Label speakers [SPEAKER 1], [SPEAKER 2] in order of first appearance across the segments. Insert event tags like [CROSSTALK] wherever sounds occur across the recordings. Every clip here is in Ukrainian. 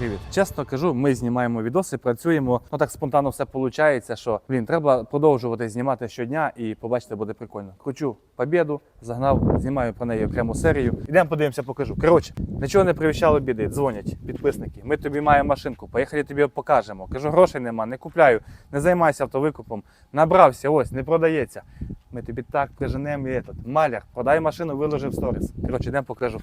[SPEAKER 1] привіт. Чесно кажу, ми знімаємо відоси, працюємо. Ну так спонтанно все виходить, що блін, треба продовжувати знімати щодня і побачите, буде прикольно. Кручу побіду, загнав, знімаю про неї окрему серію. Ідемо подивимося, покажу. Коротше, нічого не привіщало біди. Дзвонять підписники. Ми тобі маємо машинку, поїхали тобі покажемо. Кажу, грошей нема, не купляю, не займайся автовикупом. Набрався, ось, не продається. Ми тобі так приженемо і этот, маляр, продай машину, виложи в сторіс. Коротше, йдемо покажу.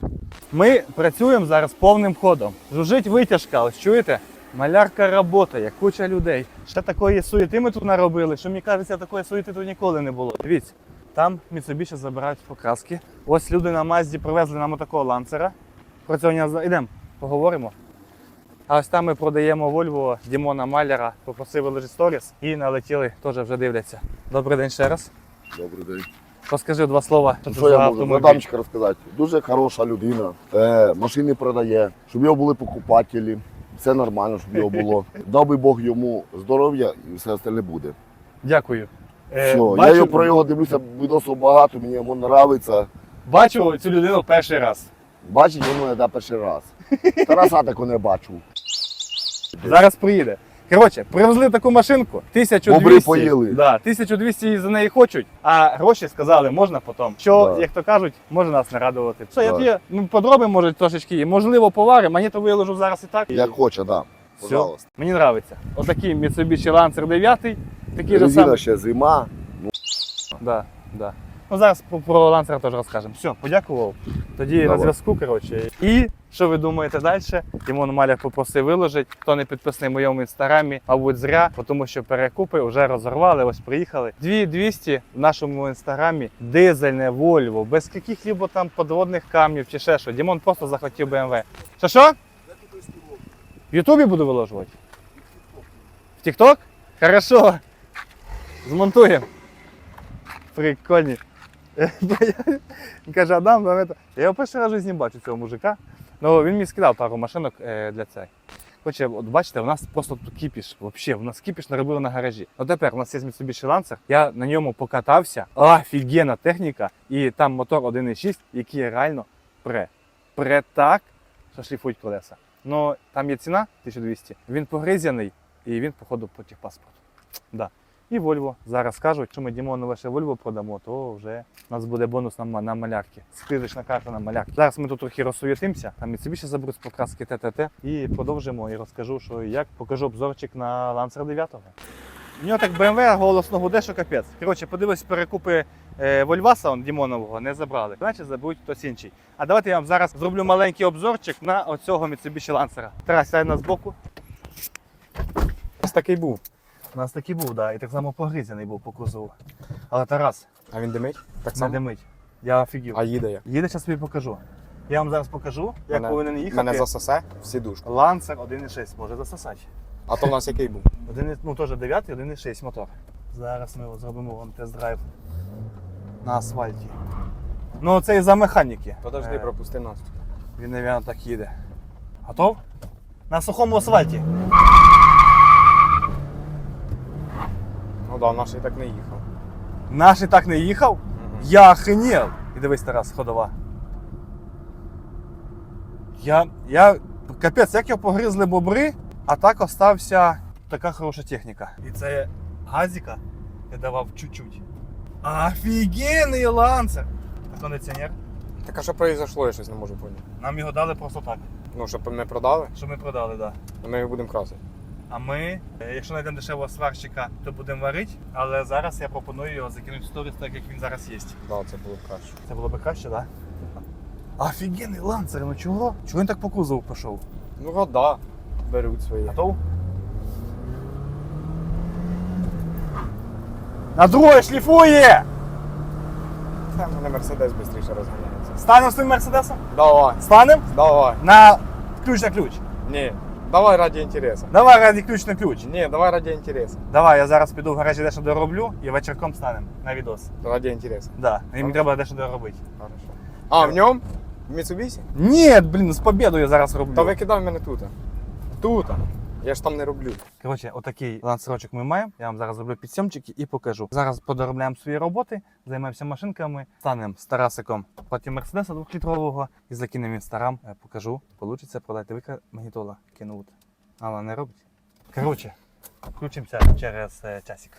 [SPEAKER 1] Ми працюємо зараз повним ходом. Жужить витяжка, ось чуєте? Малярка працює, куча людей. Ще такої суєти ми тут наробили, що мені кажеться, такої суєти тут ніколи не було. Дивіться, там Mitsubishi забирають покраски. Ось люди на Мазді привезли нам такого ланцера. Про це не Ідемо, поговоримо. А ось там ми продаємо Volvo Дімона Маляра, попросив виложити сторіс і налетіли, теж вже дивляться. Добрий день ще раз.
[SPEAKER 2] Добрий день.
[SPEAKER 1] Розкажи два слова. Що
[SPEAKER 2] Що я можу
[SPEAKER 1] автомобіль?
[SPEAKER 2] Розказати? Дуже хороша людина. Е, машини продає, щоб його були покупателі. Все нормально, щоб його було. [LAUGHS] Дав би Бог йому здоров'я і все остальне буде.
[SPEAKER 1] Дякую. Е,
[SPEAKER 2] Все,
[SPEAKER 1] бачу,
[SPEAKER 2] я його про його дивлюся відосів багато, мені йому подобається.
[SPEAKER 1] бачу цю людину перший раз.
[SPEAKER 2] Бачить його не перший раз. [LAUGHS] Тараса таку не бачу.
[SPEAKER 1] Зараз приїде. Коротше, привезли таку машинку, 1200.
[SPEAKER 2] Бобри поїли.
[SPEAKER 1] Да, 1200 за неї хочуть, а гроші сказали, можна потім. Що,
[SPEAKER 2] Да.
[SPEAKER 1] як то кажуть, може нас не радувати. Що, я
[SPEAKER 2] Да.
[SPEAKER 1] тобі ну, подробимо, може, трошечки, можливо, поваримо, мені то виложу зараз і так.
[SPEAKER 2] Як хоче, так. Да.
[SPEAKER 1] Все,
[SPEAKER 2] Пожалуйста.
[SPEAKER 1] мені подобається. Отакий Mitsubishi Lancer 9, такий же самий.
[SPEAKER 2] ще зима.
[SPEAKER 1] Да, да. Ну зараз про, про ланцера теж розкажемо. Все, подякував. Тоді на зв'язку, коротше. І що ви думаєте далі? Тимон Маляр попросив виложити. Хто не підписаний в моєму інстаграмі, мабуть, зря, тому що перекупи вже розорвали, ось приїхали. 2200 в нашому інстаграмі дизельне Volvo, без яких-либо там подводних камнів чи ще що. Дімон просто захотів BMW. Що що? В Ютубі буду виложувати? В Тікток? Хорошо. Змонтуємо. Прикольні. [LAUGHS] Каже, Адам, я його перший раз в житті бачу цього мужика. Ну, він мені скидав пару машинок е, для цей. Хоче, от бачите, у нас просто тут кіпіш. Вообще, у нас кіпіш наробили на гаражі. Ну тепер у нас є Mitsubishi Lancer, я на ньому покатався. Офігенна техніка. І там мотор 1.6, який реально пре. Пре так, що шліфують колеса. Ну, там є ціна 1200, він погризяний і він, походу, по техпаспорту. Да. І Volvo. Зараз кажуть, що ми Дімону лише Volvo продамо, то вже у нас буде бонус на, на малярки. Скидочна карта на малярки. Зараз ми тут трохи розсуєтимося, там Mitsubishi заберуть з покраски ТТТ і продовжимо і розкажу, що і як. Покажу обзорчик на Lancer 9. У нього так BMW голосно гуде, що капець. Коротше, подивись, перекупи е, Вольваса он, Дімонового не забрали. Значить, забудь хтось інший. А давайте я вам зараз зроблю маленький обзорчик на оцього Mitsubishi Lancer. Тарас, сядь на збоку.
[SPEAKER 3] Ось такий був.
[SPEAKER 1] У нас такий був, да, і так само погризаний був по кузову. Але Тарас,
[SPEAKER 3] А він димить? Так
[SPEAKER 1] не
[SPEAKER 3] само.
[SPEAKER 1] димить. Я офігів.
[SPEAKER 3] А їде як?
[SPEAKER 1] Їде, зараз тобі покажу. Я вам зараз покажу, як
[SPEAKER 3] Мене-
[SPEAKER 1] повинен їхати.
[SPEAKER 3] Мене засосе в сідушку.
[SPEAKER 1] Лансер 1.6 може засосати.
[SPEAKER 3] А то в нас який був? [LAUGHS]
[SPEAKER 1] Один, ну, теж 9, 1.6 мотор. Зараз ми от зробимо вам тест-драйв на асфальті. Ну, це і за механіки.
[SPEAKER 3] Подожди,
[SPEAKER 1] Е,
[SPEAKER 3] пропусти нас.
[SPEAKER 1] Він, мабуть, так їде. Готов? На сухому асфальті.
[SPEAKER 3] Ну да, наш і так не їхав.
[SPEAKER 1] Наш і так не їхав.
[SPEAKER 3] Мгм.
[SPEAKER 1] Я охренел. І дивись, Тарас, ходова. Я. я. Капець, як його погризли бобри, а так остався така хороша техніка. І це газіка я давав чуть-чуть. Офігенний ланцер! А кондиціонер.
[SPEAKER 3] Так а що произошло, я щось не можу поняти.
[SPEAKER 1] Нам його дали просто так,
[SPEAKER 3] Ну, щоб ми продали,
[SPEAKER 1] що ми продали, так. Да.
[SPEAKER 3] ми його будемо красити.
[SPEAKER 1] А ми, е, якщо знайдемо дешевого сварщика, то будемо варити. Але зараз я пропоную його закинути в сторіс, так як він зараз є.
[SPEAKER 3] Да, це було б краще.
[SPEAKER 1] Це було б краще, так? Да? Офігенний ланцер, ну чого? Чого він так по кузову пішов?
[SPEAKER 3] Ну года беруть свої.
[SPEAKER 1] Готов? На друге шліфує!
[SPEAKER 3] Та мене Мерседес швидше розганяється.
[SPEAKER 1] Станемо з тим мерседесом?
[SPEAKER 3] Давай,
[SPEAKER 1] Станемо?
[SPEAKER 3] давай.
[SPEAKER 1] На ключ на ключ.
[SPEAKER 3] Ні. Давай раді інтересу.
[SPEAKER 1] Давай раді ключ на ключ.
[SPEAKER 3] Ні, давай раді інтересу.
[SPEAKER 1] Давай, я зараз піду в гаражі дещо дороблю і вечірком станемо на відос.
[SPEAKER 3] Раді інтересу.
[SPEAKER 1] Да, і мені треба дещо доробити.
[SPEAKER 3] Хорошо. А, в ньому? В Mitsubishi?
[SPEAKER 1] Ні, блін, з побідою я зараз роблю.
[SPEAKER 3] Та викидай мене тут. Тут. Я ж там не роблю.
[SPEAKER 1] Коротше, отакий ланцерочок ми маємо. Я вам зараз зроблю підсьомчики і покажу. Зараз подоробляємо свої роботи, займемося машинками, станемо з Тарасиком проти Мерседеса 2-літрового і закинемо інстаграм. Е, Покажу. Получиться продати вика магнітола кинуть. Але не робить. Коротше, включимося через е, часик.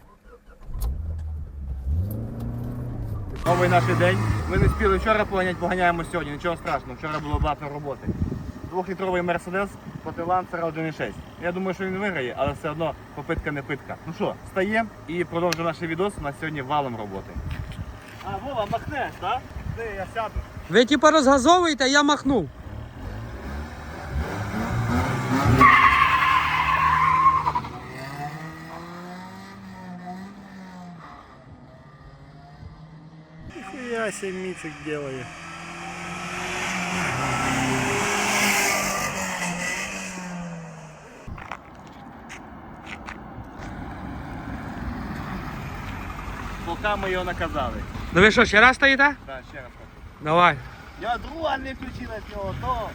[SPEAKER 1] Новий наш день. Ми не спіли вчора поганяти, поганяємо сьогодні. Нічого страшного. Вчора було багато роботи. Двохлітровий Мерседес проти ланцера 1.6. Я думаю, що він виграє, але все одно попитка не питка. Ну що, стаємо і продовжуємо наш відос. У нас сьогодні валом роботи. А, Вова, махнеш, так? Ти, я сяду.
[SPEAKER 4] Ви типа розгазовуєте, а я махнув.
[SPEAKER 5] Нихуя себе мицик делаю.
[SPEAKER 1] Поки ми його наказали.
[SPEAKER 4] Ну ви що, ще раз стоїте?
[SPEAKER 1] Так, ще раз хочу.
[SPEAKER 4] Давай.
[SPEAKER 1] Я друга не включила цього, то.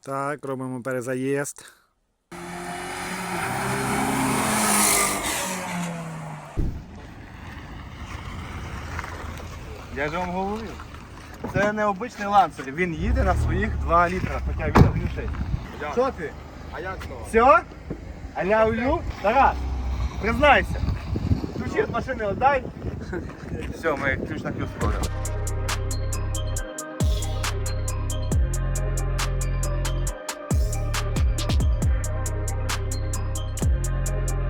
[SPEAKER 5] Так, робимо перезаїзд.
[SPEAKER 1] Я ж вам говорив. Це не обичний ланцер. Він їде на своїх 2 літра, хоча він 1,6. Що ти?
[SPEAKER 3] А як то?
[SPEAKER 1] Все? Аля улю? Тарас, признайся. Ключі від машини отдай. Все, ми ключ на плюс погляд.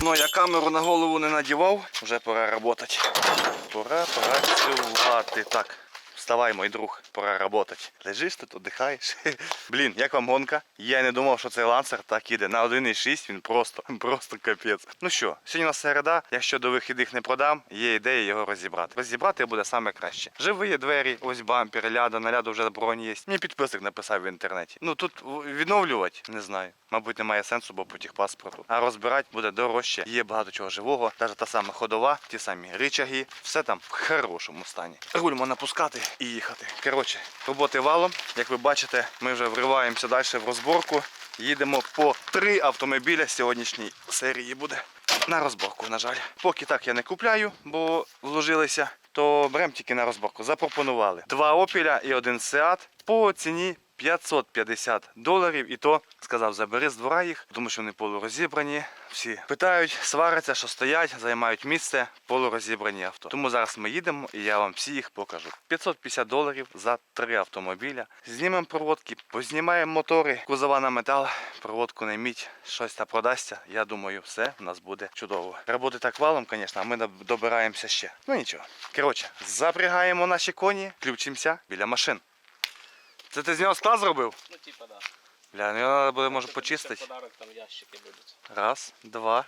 [SPEAKER 1] Ну, я камеру на голову не надівав, вже пора працювати. Пора працювати. Так, вставай, мой друг, пора працювати. Лежиш тут, отдихаєш. [LAUGHS] Блін, як вам гонка? Я не думав, що цей лансер так іде. На 1,6 він просто, [LAUGHS] просто капець. Ну що, сьогодні у середа. Якщо до вихідних не продам, є ідея його розібрати. Розібрати буде саме краще. Живі двері, ось бампер, ляда, на ляду вже бронь є. Мені підписок написав в інтернеті. Ну тут відновлювати не знаю. Мабуть, немає сенсу, бо по паспорту. А розбирати буде дорожче. Є багато чого живого. Навіть та сама ходова, ті самі ричаги, все там в хорошому стані. Руль можна пускати і їхати. Коротше, роботи валом. Як ви бачите, ми вже вриваємося далі в розборку. Їдемо по три автомобіля сьогоднішній серії буде. На розборку, на жаль. Поки так я не купляю, бо вложилися, то беремо тільки на розборку. Запропонували два опіля і один сеат по ціні 550 доларів. І то сказав, забери з двора їх, тому що вони полурозібрані. Всі питають, сваряться, що стоять, займають місце, полурозібрані авто. Тому зараз ми їдемо і я вам всі їх покажу. 550 доларів за три автомобіля. Знімемо проводки, познімаємо мотори, кузова на метал, проводку на мідь, щось та продасться. Я думаю, все в нас буде чудово. Роботи так валом, звісно, а ми добираємося ще. Ну нічого. Коротше, запрягаємо наші коні, включимося біля машин. Це ти з нього склад зробив?
[SPEAKER 6] Ну, типа, да.
[SPEAKER 1] Бля, ну його треба буде може почистити.
[SPEAKER 6] Подарок там ящики будуть.
[SPEAKER 1] Раз, два.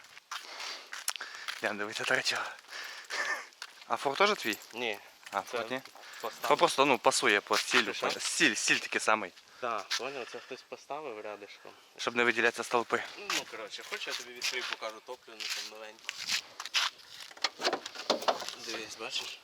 [SPEAKER 1] Я дивіться третього. А фор теж твій?
[SPEAKER 6] Ні,
[SPEAKER 1] А, фор ні?
[SPEAKER 6] поставив.
[SPEAKER 1] Просто ну, пасує по стилю.
[SPEAKER 6] Що?
[SPEAKER 1] Стиль, стиль такий самий,
[SPEAKER 6] Так, поняв, це хтось поставив рядишком.
[SPEAKER 1] щоб не виділятися столпи.
[SPEAKER 6] Ну, коротше, хочу я тобі відкрию, покажу топливну там новеньку. Дивись, бачиш?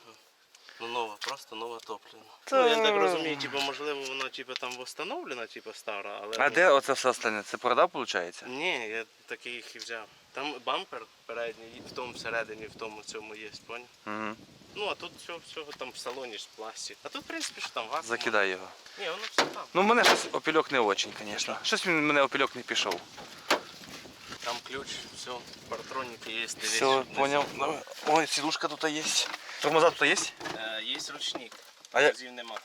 [SPEAKER 6] Ну нова, просто нова топлівна.
[SPEAKER 1] Та-
[SPEAKER 6] Ну, я так розумію, типу, можливо, вона типу, там встановлена, типу, стара, але.
[SPEAKER 1] А
[SPEAKER 6] ну,
[SPEAKER 1] де оце все остальне? Це продав, виходить?
[SPEAKER 6] Ні, я такий їх і взяв. Там бампер передній, в тому всередині, в тому цьому є, поняв?
[SPEAKER 1] Угу.
[SPEAKER 6] Ну, а тут всього, всього там в салоні ж пластик. А тут, в принципі, що там газ.
[SPEAKER 1] Закидай його.
[SPEAKER 6] Ні, воно все там.
[SPEAKER 1] Ну, в мене щось опільок не очень, звісно. Щось він мене опільок не пішов.
[SPEAKER 6] Там ключ, все, партроніки є, дивись.
[SPEAKER 1] Все, понял. Давай. Ой, сидушка тут є. Тормоза тут є?
[SPEAKER 6] Е, є ручник,
[SPEAKER 1] А я-
[SPEAKER 6] нема.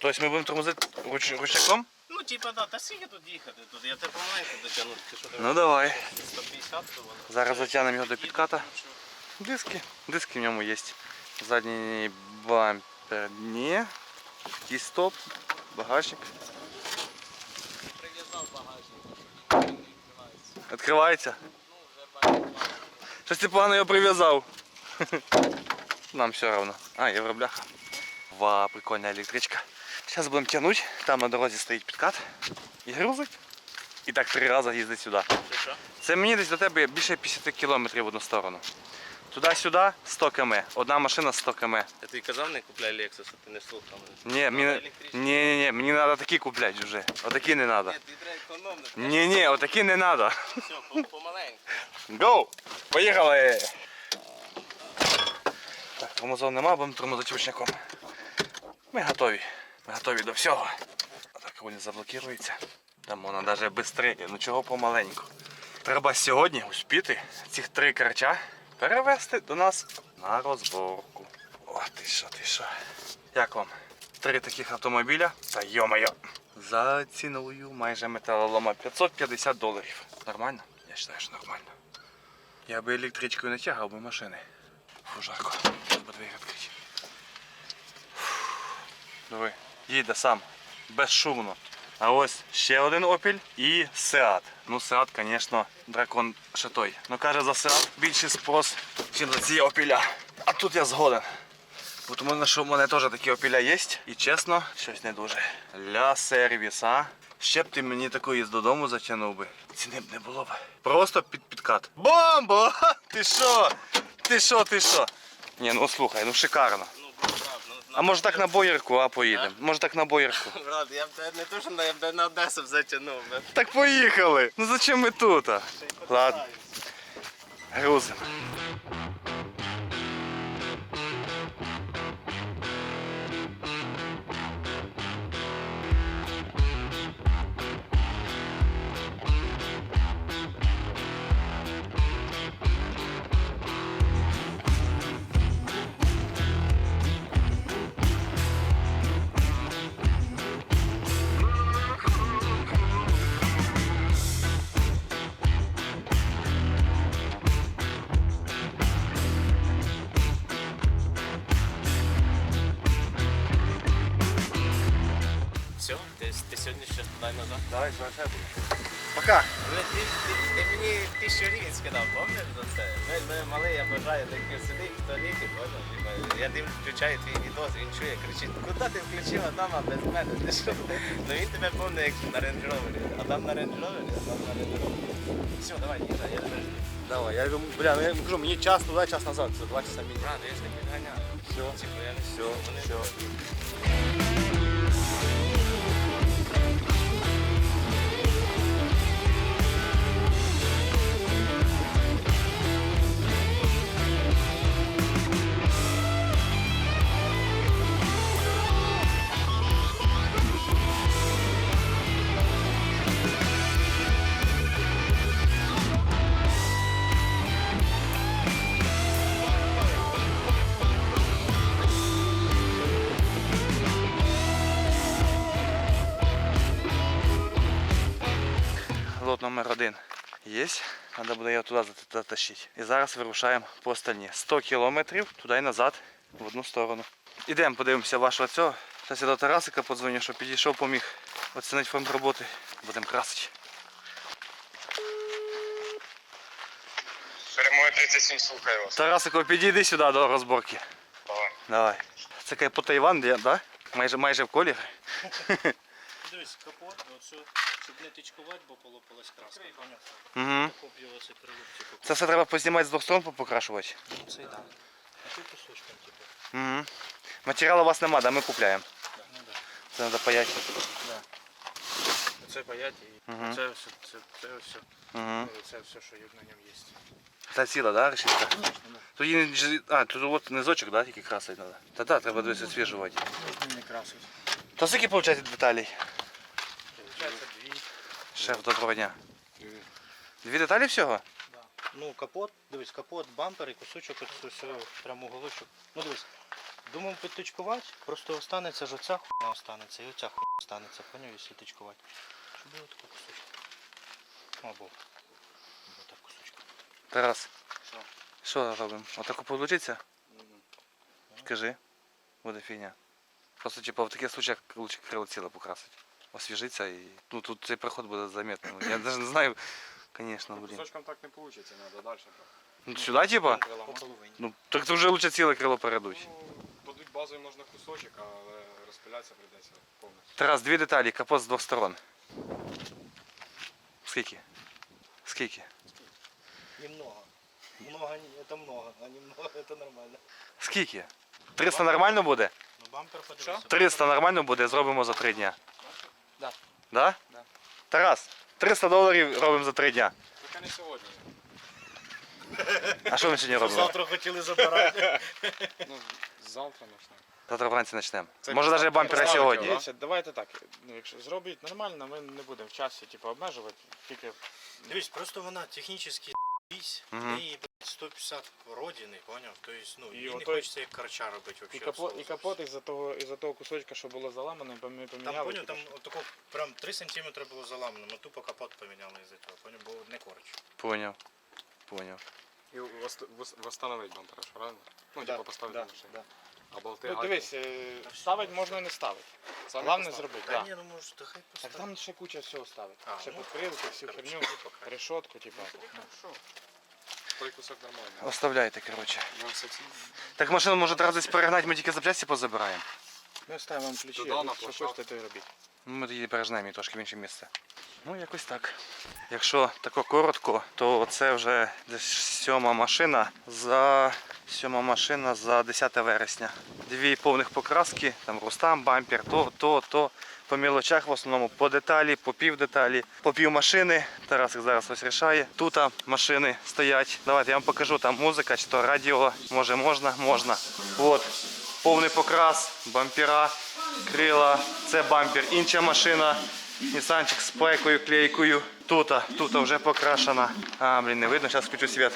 [SPEAKER 1] Тобто ми будемо тормозити руч... ручником?
[SPEAKER 6] Ну, типа, да, та скільки тут їхати? Тут я тебе помаленьку дотягну, ти що там?
[SPEAKER 1] Ну давай.
[SPEAKER 6] 150 то воно.
[SPEAKER 1] Зараз затягнемо його до підката.
[SPEAKER 6] нічого.
[SPEAKER 1] Диски. Диски в ньому є. Задній бампер ні. І стоп. Багажник.
[SPEAKER 6] Прив'язав багажник. Відкривається.
[SPEAKER 1] Щось ти погано його прив'язав. [LAUGHS] Нам все одно. А, євробляха. Ва, прикольна електричка. Зараз будемо тягнути. Там на дорозі стоїть підкат. І грузить. І так три рази їздить сюди. Це мені десь до тебе більше 50 кілометрів в одну сторону. Туди-сюди 100 км. Одна машина 100 км.
[SPEAKER 6] Я тобі казав, не купляй Lexus, а ти не слухав.
[SPEAKER 1] Ні, мені, ні, ні, ні, мені треба такі купляти вже. Отакі не треба.
[SPEAKER 6] Ні, тобі треба економно.
[SPEAKER 1] Ні, ні, отакі не треба.
[SPEAKER 6] Все, по- помаленьку.
[SPEAKER 1] Гоу! Поїхали! Так, тормозов нема, будемо тормозочучником. Ми готові. Ми готові до всього. Так, руль заблокується. Там можна навіть швидше, ну чого помаленьку. Треба сьогодні успіти цих три карча перевезти до нас на розборку. О, ти що, ти що. Як вам? Три таких автомобіля та йо-моє. За ціною майже металолома 550 доларів. Нормально? Я вважаю, що нормально. Я би електричкою не тягав би машини. Фу, жарко. Треба двері відкрити. Диви, їде сам. Безшумно. А ось ще один опіль і Сеат. Ну, Сеат, звісно, дракон ще той. Ну каже за Сеат більший спрос, ніж за ці опіля. А тут я згоден. Тому що в мене теж такі опіля є. І чесно, щось не дуже. Ля сервіса. Ще б ти мені такої з додому затягнув би. Ціни б не було б. Просто під підкат. Бомбо! [LAUGHS] Ти що? Ти що, ти що? Ні, ну слухай, ну шикарно. А може так на боярку, а поїдемо? Може так на боярку. [LAUGHS]
[SPEAKER 6] Брат, я б тебе не то, що на, я б тебе на Одесу затягнув. би.
[SPEAKER 1] Так поїхали! Ну зачем ми тут? а? Ладно, грузимо.
[SPEAKER 6] Ти, мені тисячу гривень скидав, пам'ятаєш за це? Ми, ми малий, я бажаю, такий сидить, хто ліки, понял? Я дивлюсь, включаю твій відос, він чує, кричить, куди ти включив Адама без мене? Ти що? Ну він тебе повний як на Rover. А там на Rover, а там на Rover. Все, давай, їда, я тебе жду.
[SPEAKER 3] Давай, я говорю, бля, ну я кажу, мені час туди, час назад, це два часа мінімум.
[SPEAKER 6] Брат, я ж не підганяю.
[SPEAKER 3] Все,
[SPEAKER 6] Типу, я не
[SPEAKER 3] все, все.
[SPEAKER 1] Треба буде його туди затащити. І зараз вирушаємо по остальні. 100 кілометрів туди і назад, в одну сторону. Ідемо, подивимося вашого цього. Зараз я до Тарасика подзвоню, щоб підійшов, поміг оцінити фонд роботи. Будемо красити.
[SPEAKER 3] Перемоги 37, слухаю вас.
[SPEAKER 1] Тарасико, підійди сюди до розборки.
[SPEAKER 3] Давай.
[SPEAKER 1] Давай. Це капота Іван, так? Да? Майже, майже в колір.
[SPEAKER 7] Дивись, капот, оцю, щоб не тичкувати, бо полопалась краска.
[SPEAKER 1] Угу. Це все треба познімати з двох сторон покрашувати.
[SPEAKER 7] Ну, Це да. А ти кусочком, типу.
[SPEAKER 1] Угу. Матеріалу у вас нема, да? ми купляємо.
[SPEAKER 7] Ну да.
[SPEAKER 1] Це треба паяти.
[SPEAKER 3] Це паяті, і
[SPEAKER 1] Мгм.
[SPEAKER 3] це все, це, це все,
[SPEAKER 1] Угу.
[SPEAKER 3] це все, що є на ньому є.
[SPEAKER 1] Та ціла, да, решітка? Тут є, не а, тут от низочок, да, тільки красити треба. Та так, треба дивитися свіжувати.
[SPEAKER 3] Можна не красить.
[SPEAKER 1] То скільки виходить деталей? Шеф, доброго дня. Дві деталі всього?
[SPEAKER 7] Ну, капот, дивись, капот, бампер і кусочок всього прямо уголочок. Ну дивись, думав підтичкувати, просто останеться ж оця хуйня останеться і оця хуйня останеться, поняв, якщо тичкувати. Щоб було таке кусочок. Або, так кусочок.
[SPEAKER 1] Тарас. Що робимо? Отако вийде? Скажи. Буде фігня. Просто типу в таких случаях лучше крило ціле покрасити. Освіжиться і. Ну тут цей проход буде заметний. Я навіть не знаю, звісно, блін.
[SPEAKER 3] Кусочком так не вийде, треба далі.
[SPEAKER 1] Ну, сюди, типа? Ну, так це вже лучше ціле крило передуть.
[SPEAKER 3] Ну, дадуть базовий можна кусочок, але розпилятися прийдеться повністю.
[SPEAKER 1] Тарас, дві деталі, капот з двох сторон. Скільки? Скільки?
[SPEAKER 7] Немного. Много, не- это много, а немного, это нормально.
[SPEAKER 1] Скільки? 300 нормально буде?
[SPEAKER 7] Ну бампер подивися.
[SPEAKER 1] 300 нормально буде, зробимо за 3 дня.
[SPEAKER 3] Да.
[SPEAKER 1] Да?
[SPEAKER 3] Да.
[SPEAKER 1] Тарас, 300 доларів робимо за 3 дня.
[SPEAKER 3] Тільки не сьогодні.
[SPEAKER 1] А що ми сьогодні робимо?
[SPEAKER 7] Завтра хотіли забирати. [LAUGHS]
[SPEAKER 3] Ну, завтра почнемо.
[SPEAKER 1] Завтра вранці почнемо.
[SPEAKER 3] Це
[SPEAKER 1] Може навіть бампера
[SPEAKER 3] Ставити
[SPEAKER 1] сьогодні.
[SPEAKER 3] Дивіться, давайте так. Ну, якщо зробіть нормально, ми не будемо в часі типу, обмежувати. Тільки
[SPEAKER 7] Дивись, просто вона технічно
[SPEAKER 1] Мгм.
[SPEAKER 7] І 150 родини, поняв? Тобто, ну,
[SPEAKER 3] І
[SPEAKER 7] не
[SPEAKER 3] отой-
[SPEAKER 7] хочеться як карча робити
[SPEAKER 3] і
[SPEAKER 7] взагалі.
[SPEAKER 3] капот, і капот із-за того, із-за того кусочка, що було заламане, ми
[SPEAKER 7] Там,
[SPEAKER 3] поміняли.
[SPEAKER 7] поняв, там
[SPEAKER 3] типу,
[SPEAKER 7] отако прям 3 см було заламано, ми тупо капот поміняли із-за цього, поняв, бо не корч.
[SPEAKER 1] Поняв. Поняв.
[SPEAKER 3] І вос- вос- восстановити бампера, що правильно? Ну,
[SPEAKER 7] Да,
[SPEAKER 3] типу, поставити
[SPEAKER 7] да,
[SPEAKER 3] на машину.
[SPEAKER 7] да.
[SPEAKER 3] А болти
[SPEAKER 1] Ну,
[SPEAKER 3] гайки?
[SPEAKER 1] дивись,
[SPEAKER 3] ставити можна і не ставити.
[SPEAKER 1] Саме
[SPEAKER 3] Головне
[SPEAKER 1] поставити.
[SPEAKER 3] зробити,
[SPEAKER 7] Та
[SPEAKER 3] так.
[SPEAKER 7] ні, ну може, то хай
[SPEAKER 3] Так
[SPEAKER 7] поставить.
[SPEAKER 3] там ще куча всього ставить.
[SPEAKER 7] А,
[SPEAKER 3] ще
[SPEAKER 7] ну,
[SPEAKER 3] підкрилки, всю херню,
[SPEAKER 7] типу, хай.
[SPEAKER 3] решетку, типу. Ну, що? Той кусок нормальний.
[SPEAKER 1] Оставляйте, коротше. Так машину може одразу перегнати, ми тільки запчасті позабираємо.
[SPEAKER 3] Ми ставимо вам ключі, на що площадку. хочете, то й робіть.
[SPEAKER 1] Ну, Ми тоді пережнемо її трошки в інше місце. Ну, якось так. Якщо тако коротко, то це вже десь сьома машина за сьома машина за 10 вересня. Дві повних покраски, там рустам, бампер, то, то, то. По мілочах в основному по деталі, по пів деталі, по пів машини. Тарас їх зараз ось рішає. Тут машини стоять. Давайте я вам покажу, там музика чи то радіо. Може можна, можна. От, повний покрас, бампера, крила, це бампер, інша машина. Нісанчик з плейкою, клейкою. Тут, тут вже покрашена. А, блін, не видно, зараз включу світ.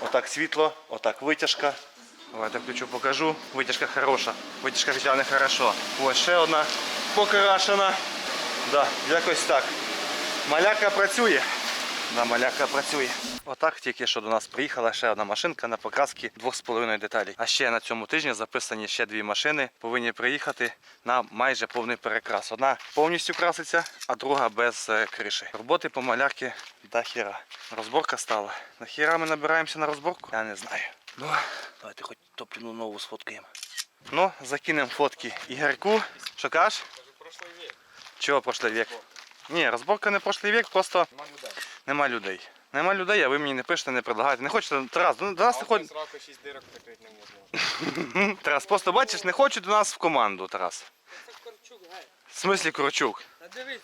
[SPEAKER 1] Отак світло, отак витяжка. Давайте включу, покажу. Витяжка хороша. Витяжка звичайно хорошо. Ось ще одна покрашена. Да, якось так. Маляка працює. Да, маляка працює. Отак тільки що до нас приїхала ще одна машинка на покраски 2,5 деталей. А ще на цьому тижні записані ще дві машини. Повинні приїхати на майже повний перекрас. Одна повністю краситься, а друга без е, криші. Роботи по малярки до хіра. Розборка стала. На хіра ми набираємося на розборку? Я не знаю. Ну, давайте хоч топливну нову сфоткаємо. Ну, закинемо фотки Ігорку. Що кажеш?
[SPEAKER 3] Прошлий.
[SPEAKER 1] Чого прошлий вік? Ні, розборка не прошлий вік, просто
[SPEAKER 3] Нема людей.
[SPEAKER 1] нема людей. Нема людей, а ви мені не пишете, не предлагаєте. Не хочете, Тарас, ну, до нас не
[SPEAKER 3] А
[SPEAKER 1] ходить.
[SPEAKER 3] без раку 6 дирок прикрити не можна. [LAUGHS]
[SPEAKER 1] Тарас, просто бачиш, не хочуть до нас в команду, Тарас.
[SPEAKER 4] Це Корчук, гей.
[SPEAKER 1] В смислі Кручук.
[SPEAKER 4] Та дивись,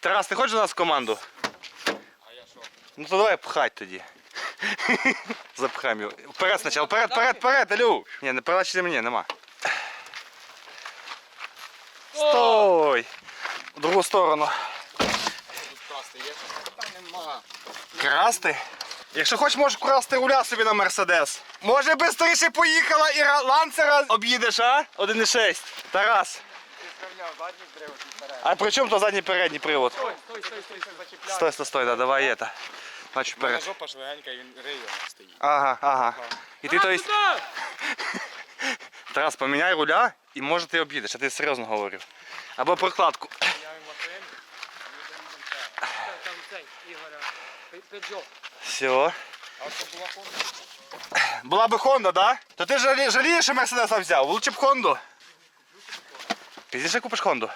[SPEAKER 1] Тарас, не хочеш до нас в команду?
[SPEAKER 3] А я що?
[SPEAKER 1] Ну то давай пхать тоді. Запхаємо його. Вперед спочатку, вперед, вперед, вперед, алю! Ні, не передачі мені, нема. Стой! В другу сторону.
[SPEAKER 3] Красти?
[SPEAKER 1] Якщо хочеш, можеш красти руля собі на Мерседес. Може швидше поїхала і ланцера об'їдеш, а? 1,6. Тарас. А при чому то задній передній привод?
[SPEAKER 4] Стой, стой, стой, стой.
[SPEAKER 1] Стой, стой, стой, да, давай это. Бачу
[SPEAKER 3] У мене
[SPEAKER 1] вперед.
[SPEAKER 3] жопа швиденька, і він риє стоїть.
[SPEAKER 1] Ага, ага. І ти, то есть! [LAUGHS] Тарас, поміняй руля і може ти об'їдеш, а ти серйозно говорю. Або прокладку.
[SPEAKER 3] Міняю машину.
[SPEAKER 4] Там цей, Ігоря. Педжо.
[SPEAKER 1] Все.
[SPEAKER 3] А це була Honda.
[SPEAKER 1] Була би Honda, да? То ти жалі, жалієш, що Мерседеса взяв? Лучше б Хонду. Пізніше купиш Хонду?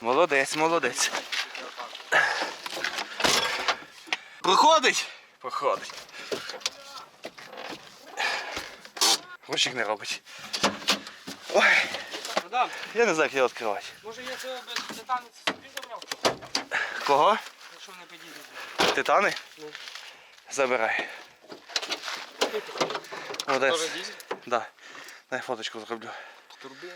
[SPEAKER 1] Молодець, молодець. Проходить? Проходить. Ручник не робить. Ой,
[SPEAKER 4] Адам,
[SPEAKER 1] я не знаю, як його відкривати.
[SPEAKER 4] може я це без детанець собі забрав?
[SPEAKER 1] Кого?
[SPEAKER 4] Якщо не підійде.
[SPEAKER 1] Титани? Забирай. Молодець.
[SPEAKER 3] Дізель?
[SPEAKER 1] Да. Дай фоточку зроблю.
[SPEAKER 3] Турбіна.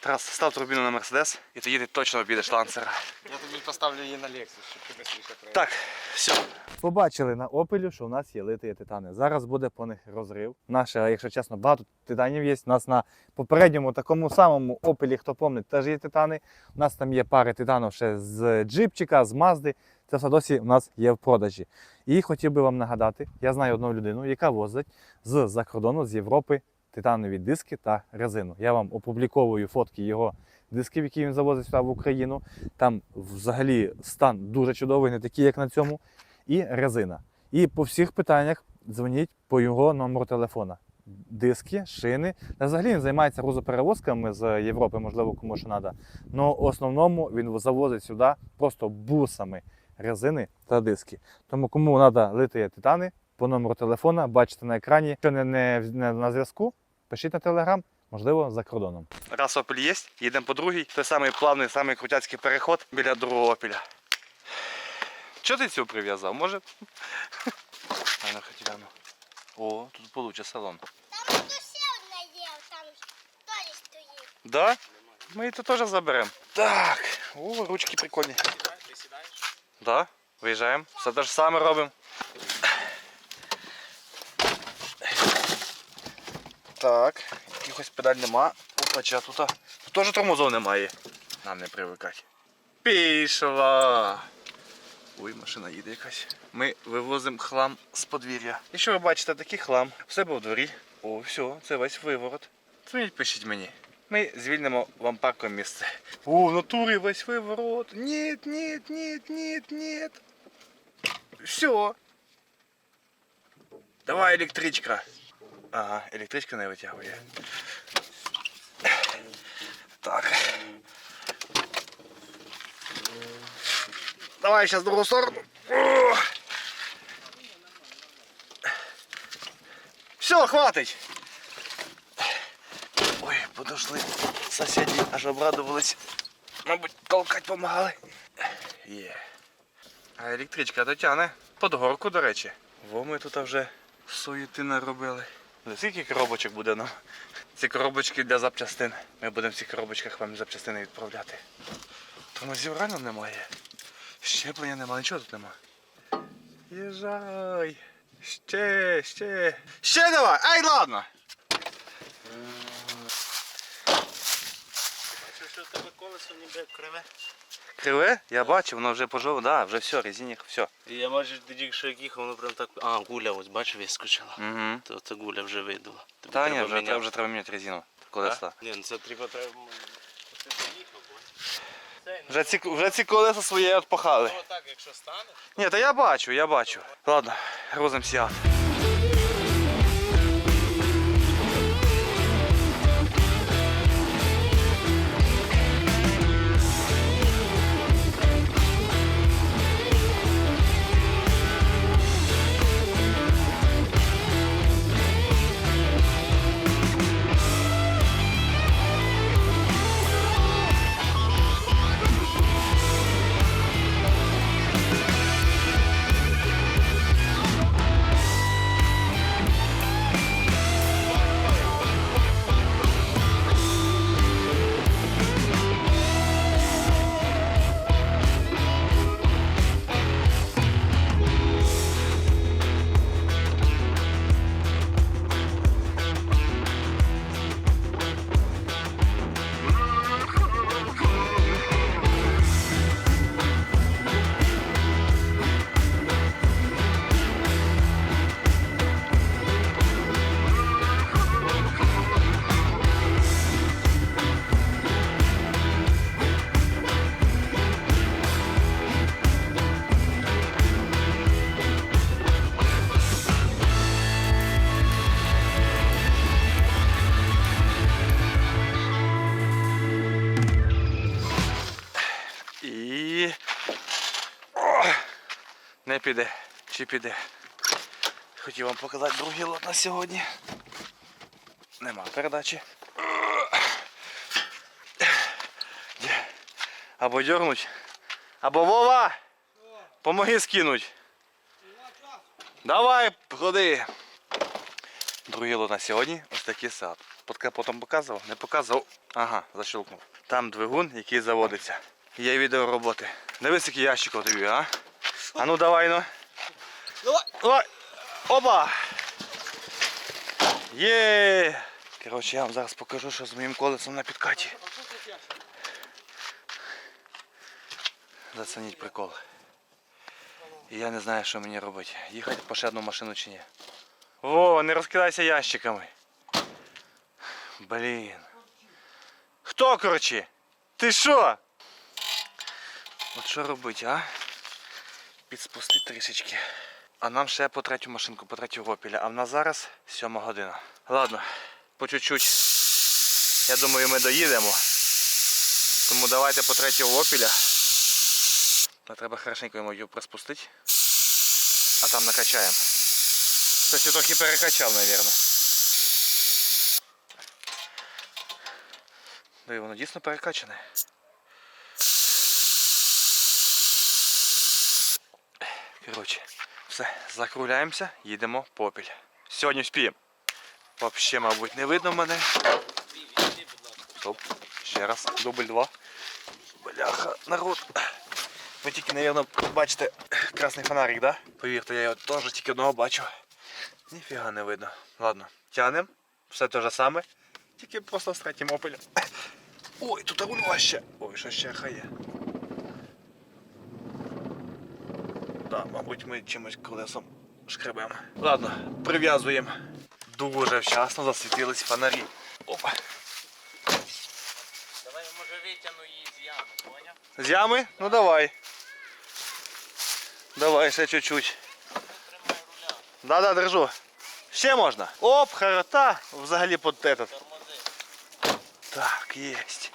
[SPEAKER 1] Тарас, став турбіну на Мерседес і тоді ти точно обійдеш ланцера.
[SPEAKER 3] Я тобі поставлю її на Lexus, щоб ти швидше проїхав.
[SPEAKER 1] Так, все. Побачили на опелю, що у нас є литий титани. Зараз буде по них розрив. Наше, якщо чесно, багато титанів є. У нас на попередньому такому самому опелі, хто пам'ятає, теж є титани. У нас там є пари титанів ще з джипчика, з Мазди. Це все досі у нас є в продажі. І хотів би вам нагадати, я знаю одну людину, яка возить з-за кордону, з Європи титанові диски та резину. Я вам опубліковую фотки його дисків, які він завозить сюди в Україну. Там взагалі стан дуже чудовий, не такий, як на цьому. І резина. І по всіх питаннях дзвоніть по його номеру телефона. Диски, шини. Взагалі він займається грузоперевозками з Європи, можливо, кому що треба. Але в основному він завозить сюди просто бусами резини та диски. Тому кому треба лити титани по номеру телефона, бачите на екрані. Якщо не, не, не на зв'язку, пишіть на телеграм, можливо, за кордоном. Раз опіль є, їдемо по другій. Той самий плавний, самий крутяцький переход біля другого опіля. Чого ти цю прив'язав? Може? [LAUGHS] А ну хотіла, ну. О, тут получше салон.
[SPEAKER 8] Там тут ще одна є, там теж стоїть.
[SPEAKER 1] Да? Ми її тут теж заберемо. Так. О, ручки прикольні.
[SPEAKER 6] Ти сідаєш?
[SPEAKER 1] Да, виїжджаємо. Все те ж саме робимо. Так, якихось педаль нема. Опача, тут, тут теж тормозов немає. Нам не привикати. Пішла. Ой, машина їде якась. Ми вивозимо хлам з подвір'я. Якщо ви бачите такий хлам в себе в дворі, о, все, це весь виворот. Дзвоніть, пишіть мені. Ми звільнимо вам паркове місце. О, в натурі весь виворот. Нет, нет, нет, нет, нет. Все. Давай, електричка. Ага, електричка не витягує. Так. Давай сейчас в другую сторону. Все, хватить. Ой, подошли соседи, аж обрадовались. Мабуть, толкать помагали. Є. А електричка дотягне. Под горку, до речі. Во ми тут вже суєти наробили. Ну, Скільки коробочок буде нам? Ці коробочки для запчастин. Ми будемо в цих коробочках вам запчастини відправляти. Тормозів реально немає. Щеплення немає, нічого тут нема. Їжджай. Ще, ще. Ще давай! Ай, ладно!
[SPEAKER 7] Бачив, що в тебе колесо ніби криве.
[SPEAKER 1] Криве? Я бачу, воно вже пожове, да, вже все, резинник, все.
[SPEAKER 7] І я бачу, тоді, що як їхав, воно прям так. А, гуля, ось бачив, вискочила.
[SPEAKER 1] Угу.
[SPEAKER 7] То це гуля вже видула. Тобі
[SPEAKER 1] Та ні,
[SPEAKER 7] треба
[SPEAKER 1] вже,
[SPEAKER 7] міняти.
[SPEAKER 1] треба, вже треба міняти резину. Колеса.
[SPEAKER 7] Ні, ну це треба треба. Заїхав, бачиш. Цей, ну,
[SPEAKER 1] Вже ці, вже ці колеса свої відпахали.
[SPEAKER 7] ну, так, якщо станеш.
[SPEAKER 1] Ні, та я бачу, я бачу. Ладно, грузимося. Піде. Чи піде? Хотів вам показати другий лот на сьогодні. Нема передачі. Або дьорнуть, або Вова! Помоги скинуть. Давай, ходи. Другий лот на сьогодні ось такий сад. Капотом показував? Не показував. Ага, защелкнув. Там двигун, який заводиться. Є відео роботи. Дивись, який ящик тобі, а? А ну давай ну.
[SPEAKER 4] Давай.
[SPEAKER 1] Давай. Опа! Є! Коротше, я вам зараз покажу, що з моїм колесом на підкаті. Зацініть прикол. І я не знаю, що мені робити. Їхати по ще одну машину чи ні. О, не розкидайся ящиками. Блін. Хто, коротше? Ти що? От що робити, а? Підспусти трішечки. А нам ще по третю машинку, по третю опіля. А в нас зараз сьома година. Ладно, по чуть-чуть. Я думаю, ми доїдемо. Тому давайте по третю опіля. Ну, Треба хорошенько йому його приспустити. А там накачаємо. Щось я трохи перекачав, мабуть. Диви, воно дійсно перекачане. Коротше, все, закругляємося, їдемо попіль. Сьогодні вспіємо. Вообще, мабуть, не видно мене. Стоп. Ще раз, дубль два. Бляха, народ. Ви тільки, мабуть, бачите красний фонарик, да? Повірте, я його теж тільки одного бачу. Ніфіга не видно. Ладно, тянем. Все те же саме. Тільки просто з третім опелем. Ой, тут руль важче. Ой, що ще хає. мабуть, ми чимось колесом шкребемо. Ладно, прив'язуємо. Дуже вчасно засвітились фонарі. Опа.
[SPEAKER 6] Давай, може, витягну її з ями, поняв?
[SPEAKER 1] З ями? Ну давай. Давай ще чуть-чуть.
[SPEAKER 6] Тримай руля,
[SPEAKER 1] Да-да, держу. Ще можна. Оп, харота. Взагалі под этот.
[SPEAKER 6] тормози.
[SPEAKER 1] Так, есть.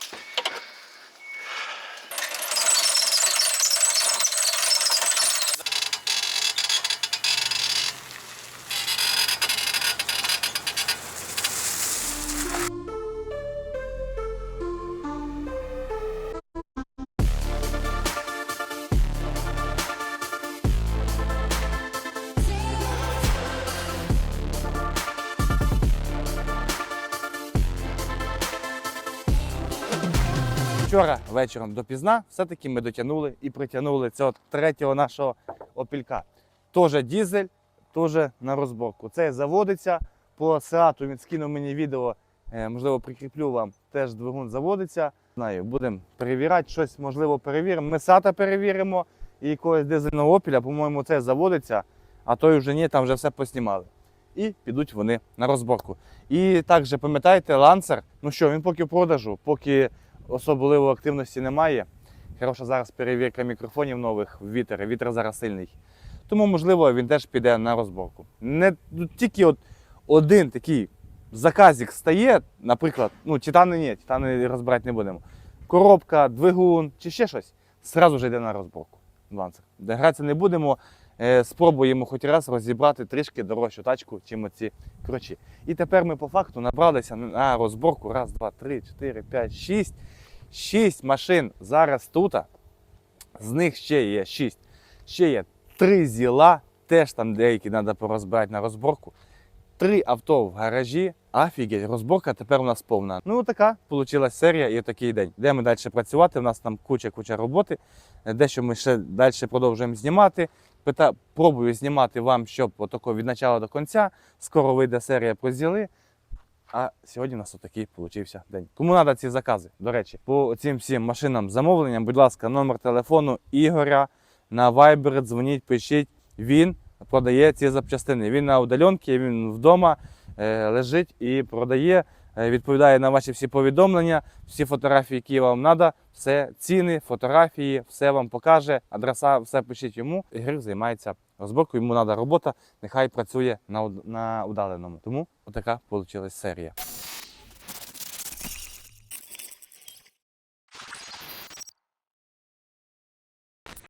[SPEAKER 1] Вечором допізна все-таки ми дотягнули і притягнули цього третього нашого опілька. Теж дізель, теж на розборку. Це заводиться по сеату. Він скинув мені відео, е, можливо, прикріплю вам. Теж двигун заводиться. Знаю, будемо перевіряти, щось можливо перевіримо. Ми сата перевіримо і якогось дизельного опіля, по-моєму, це заводиться, а той вже ні, там вже все поснімали. І підуть вони на розборку. І також пам'ятаєте, ланцер, ну що, він поки в продажу, поки особливо активності немає. Хороша зараз перевірка мікрофонів нових вітер. Вітер зараз сильний. Тому, можливо, він теж піде на розборку. Не ну, тільки от один такий заказик стає, наприклад, ну, титани ні, титани розбирати не будемо. Коробка, двигун чи ще щось, зразу ж йде на розборку. Ланцер. Де гратися не будемо. Е, спробуємо хоч раз розібрати трішки дорожчу тачку, чим оці крочі. І тепер ми по факту набралися на розборку. Раз, два, три, чотири, п'ять, шість. Шість машин зараз тут. З них ще є шість. Ще є три зіла, теж там деякі треба порозбирати на розборку. Три авто в гаражі. Офігеть, розборка тепер у нас повна. Ну, така вийшла серія і такий день. Де ми далі працювати? У нас там куча-куча роботи. Дещо ми ще далі продовжуємо знімати. Пита... Пробую знімати вам, щоб отако від початку до кінця. Скоро вийде серія про зіли. А сьогодні у нас отакий получився день. Кому треба ці закази? До речі, по цим всім машинам замовленням, будь ласка, номер телефону Ігоря на Viber, дзвоніть, пишіть. Він продає ці запчастини. Він на удаленці, він вдома е, лежить і продає, відповідає на ваші всі повідомлення, всі фотографії, які вам треба, все ціни, фотографії, все вам покаже, адреса, все пишіть йому. Ігор займається розборкою, йому треба робота, нехай працює на, на удаленому. Тому отака вийшла серія.